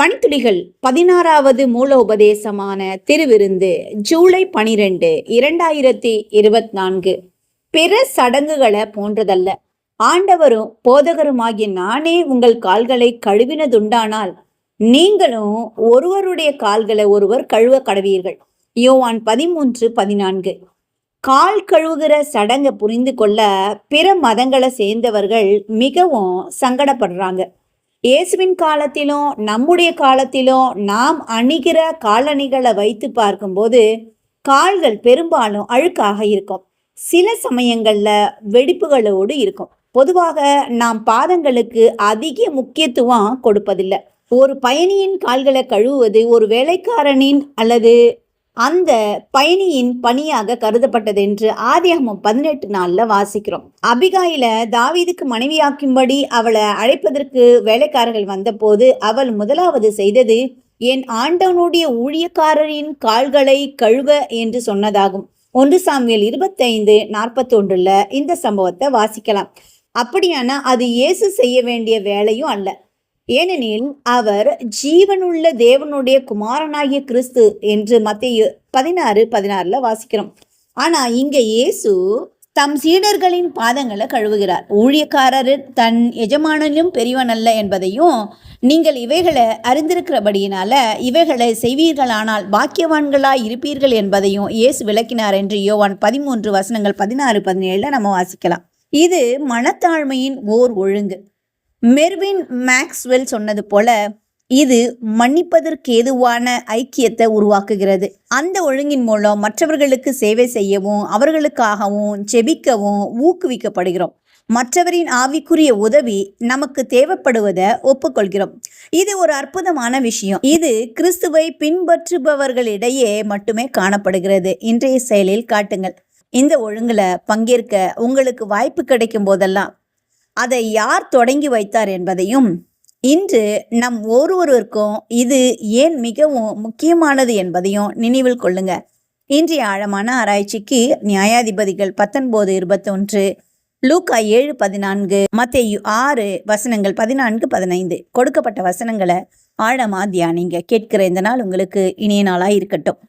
பணித்துளிகள் பதினாறாவது மூலோபதேசமான திருவிருந்து ஜூலை பனிரெண்டு இரண்டாயிரத்தி இருபத்தி நான்கு பிற சடங்குகளை போன்றதல்ல. ஆண்டவரும் போதகருமாகிய நானே உங்கள் கால்களை கழுவினதுண்டானால் நீங்களும் ஒருவருடைய கால்களை ஒருவர் கழுவ கடவீர்கள். யோவான் பதிமூன்று பதினான்கு. கால் கழுவுகிற சடங்கை புரிந்து கொள்ள பிற மதங்களை சேர்ந்தவர்கள் மிகவும் சங்கடப்படுறாங்க. இயேசுவின் காலத்திலும் நம்முடைய காலத்திலும் நாம் அணிகிற காலணிகளை வைத்து பார்க்கும்போது கால்கள் பெரும்பாலும் அழுக்காக இருக்கும். சில சமயங்களில் வெடிப்புகளோடு இருக்கும். பொதுவாக நாம் பாதங்களுக்கு அதிக முக்கியத்துவம் கொடுப்பதில்லை. ஒரு பயணியின் கால்களை கழுவுவது ஒரு வேலைக்காரனின் அல்லது அந்த பயணியின் பணியாக கருதப்பட்டது என்று ஆதியாகமம் பதினெட்டு நாளில் வாசிக்கிறோம். அபிகாயில தாவீதுக்கு மனைவியாக்கும்படி அவளை அழைப்பதற்கு வேலைக்காரர்கள் வந்தபோது அவள் முதலாவது செய்தது என் ஆண்டவனுடைய ஊழியக்காரரின் கால்களை கழுவ என்று சொன்னதாகும். ஒன்று சாமியல் இருபத்தைந்து நாற்பத்தி ஒன்றுல இந்த சம்பவத்தை வாசிக்கலாம். அப்படியானா அது இயேசு செய்ய வேண்டிய வேலையும் அல்ல. ஏனெனில் அவர் ஜீவனுள்ள தேவனுடைய குமாரனாகிய கிறிஸ்து என்று மத்திய பதினாறு பதினாறுல வாசிக்கிறோம். ஆனா இங்க இயேசு தம் சீடர்களின் பாதங்களை கழுவுகிறார். ஊழியக்காரர் தன் எஜமானனும் பெரியவன் அல்ல என்பதையும் நீங்கள் இவைகளை அறிந்திருக்கிறபடியினால இவைகளை செய்வீர்களானால் பாக்கியவான்களாய் இருப்பீர்கள் என்பதையும் இயேசு விளக்கினார் என்று யோவான் பதிமூன்று வசனங்கள் பதினாறு பதினேழுல நம்ம வாசிக்கலாம். இது மனத்தாழ்மையின் ஓர் ஒழுங்கு. மெர்வின் மேக்ஸ்வெல் சொன்னது போல இது மன்னிப்பதற்கேதுவான ஐக்கியத்தை உருவாக்குகிறது. அந்த ஒழுங்கின் மூலம் மற்றவர்களுக்கு சேவை செய்யவும் அவர்களுக்காகவும் செபிக்கவும் ஊக்குவிக்கப்படுகிறோம். மற்றவரின் ஆவிக்குரிய உதவி நமக்கு தேவைப்படுவதை ஒப்புக்கொள்கிறோம். இது ஒரு அற்புதமான விஷயம். இது கிறிஸ்துவை பின்பற்றுபவர்களிடையே மட்டுமே காணப்படுகிறது. இன்றைய செயலில் காட்டுங்கள். இந்த ஒழுங்குல பங்கேற்க உங்களுக்கு வாய்ப்பு கிடைக்கும் போதெல்லாம் அதை யார் தொடங்கி வைத்தார் என்பதையும் இன்று நம் ஒருவருக்கும் இது ஏன் மிகவும் முக்கியமானது என்பதையும் நினைவில் கொள்ளுங்க. இன்றைய ஆழமான ஆராய்ச்சிக்கு நியாயாதிபதிகள் பத்தொன்பது இருபத்தொன்று லூக்கா ஏழு பதினான்கு மத்திய ஆறு வசனங்கள் பதினான்கு பதினைந்து. கொடுக்கப்பட்ட வசனங்களை ஆழமா தியானிங்க. கேட்கிற இந்த நாள் உங்களுக்கு இனிய நாளாக இருக்கட்டும்